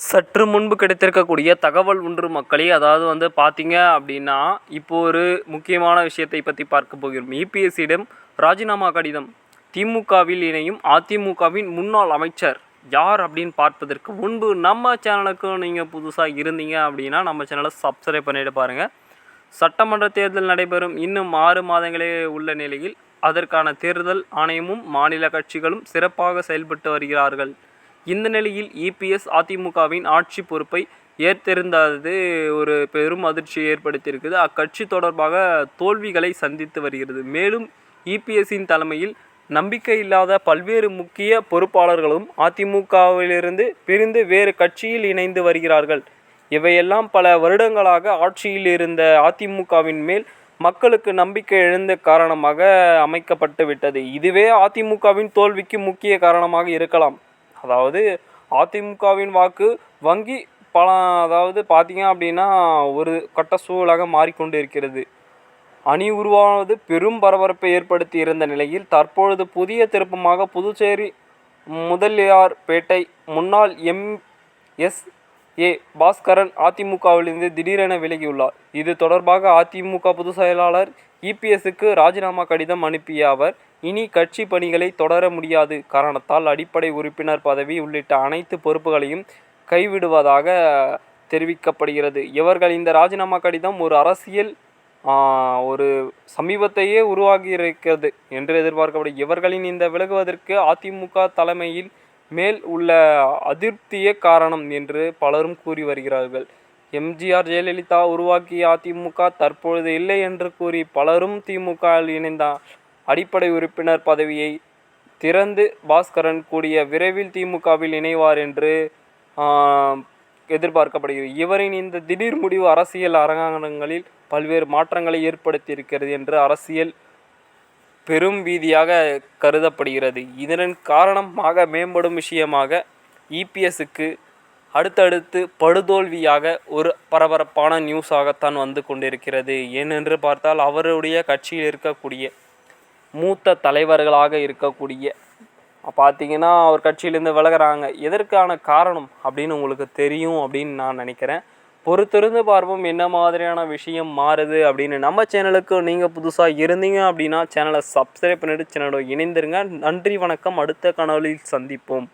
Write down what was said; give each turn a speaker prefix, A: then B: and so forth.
A: சற்று முன்பு கிடைத்திருக்கக்கூடிய தகவல் ஒன்று மக்களே அதாவது வந்து பார்த்தீங்க அப்படின்னா இப்போ ஒரு முக்கியமான விஷயத்தை பற்றி பார்க்க போகிறோம். இபிஎஸ்சியிடம் ராஜினாமா கடிதம். திமுகவில் இணையும் அதிமுகவின் முன்னாள் அமைச்சர் யார் அப்படின்னு பார்ப்பதற்கு முன்பு நம்ம சேனலுக்கு நீங்கள் புதுசாக இருந்தீங்க அப்படின்னா நம்ம சேனலை சப்ஸ்கிரைப் பண்ணிட்டு பாருங்கள் சட்டமன்ற தேர்தல் நடைபெறும் இன்னும் ஆறு மாதங்களே உள்ள நிலையில் அதற்கான தேர்தல் ஆணையமும் மாநில கட்சிகளும் சிறப்பாக செயல்பட்டு வருகிறார்கள். இந்த நிலையில் இபிஎஸ் அதிமுகவின் ஆட்சி பொறுப்பை ஏற்றிருந்தது ஒரு பெரும் அதிர்ச்சியை ஏற்படுத்தியிருக்குது. அக்கட்சி தொடர்பாக தோல்விகளை சந்தித்து வருகிறது. மேலும் இபிஎஸ்ஸின் தலைமையில் நம்பிக்கை இல்லாத பல்வேறு முக்கிய பொறுப்பாளர்களும் அதிமுகவிலிருந்து பிரிந்து வேறு கட்சியில் இணைந்து வருகிறார்கள். இவையெல்லாம் பல வருடங்களாக ஆட்சியில் இருந்த அதிமுகவின் மேல் மக்களுக்கு நம்பிக்கை எழுந்த காரணமாக அமைக்கப்பட்டு விட்டது இதுவே அதிமுகவின் தோல்விக்கு முக்கிய காரணமாக இருக்கலாம். அதாவது அதிமுகவின் வாக்கு வங்கி பல அதாவது பார்த்தீங்க அப்படின்னா ஒரு கட்ட சூழலாக மாறிக்கொண்டு இருக்கிறது அணி உருவானது பெரும் பரபரப்பை ஏற்படுத்தி இருந்த நிலையில் தற்பொழுது புதிய திருப்பமாக புதுச்சேரி முதலியார்பேட்டை முன்னாள் எம்எஸ் ஏ பாஸ்கரன் அதிமுகவிலிருந்து திடீரென விலகியுள்ளார். இது தொடர்பாக அதிமுக பொதுச் செயலாளர் இபிஎஸ்க்கு ராஜினாமா கடிதம் அனுப்பிய அவர் இனி கட்சி பணிகளை தொடர முடியாது. காரணத்தால் அடிப்படை உறுப்பினர் பதவி உள்ளிட்ட அனைத்து பொறுப்புகளையும் கைவிடுவதாக தெரிவிக்கப்படுகிறது. இவர்கள் இந்த ராஜினாமா கடிதம் ஒரு அரசியல் ஒரு சமீபத்தையே உருவாகி இருக்கிறது என்று எதிர்பார்க்கப்படும் இவர்களின் இந்த விலகுவதற்கு அதிமுக தலைமையில் மேல் உள்ள அதிருப்தியே காரணம் என்று பலரும் கூறி வருகிறார்கள். எம்ஜிஆர் ஜெயலலிதா உருவாக்கிய அதிமுக தற்பொழுது இல்லை என்று கூறி பலரும் திமுக இணைந்தார் அடிப்படை உறுப்பினர் பதவியை திறந்து பாஸ்கரன் கூடிய விரைவில் திமுகவில் இணைவார் என்று எதிர்பார்க்கப்படுகிறது. இவரின் இந்த திடீர் முடிவு அரசியல் அரங்கங்களில் பல்வேறு மாற்றங்களை ஏற்படுத்தியிருக்கிறது என்று அரசியல் பெரும் வீதியாக கருதப்படுகிறது. இதன் காரணமாக மேம்படும் விஷயமாக இபிஎஸ்க்கு அடுத்தடுத்து படுதோல்வியாக ஒரு பரபரப்பான நியூஸாகத்தான் வந்து கொண்டிருக்கிறது. ஏனென்று பார்த்தால் அவருடைய கட்சியில் இருக்கக்கூடிய மூத்த தலைவர்களாக இருக்கக்கூடிய பார்த்தீங்கன்னா அவர் கட்சியிலேருந்து விலகிறாங்க. எதற்கான காரணம் அப்படின்னு உங்களுக்கு தெரியும் அப்படின்னு நான் நினைக்கிறேன். பொறுத்திருந்து பார்ப்போம் என்ன மாதிரியான விஷயம் மாறுது அப்படின்னு. நம்ம சேனலுக்கு நீங்கள் புதுசாக இருந்தீங்க அப்படின்னா சேனலை சப்ஸ்கிரைப் பண்ணிவிட்டு சேனலோட இணைந்திருங்க. நன்றி வணக்கம். அடுத்த கனவுகளில் சந்திப்போம்.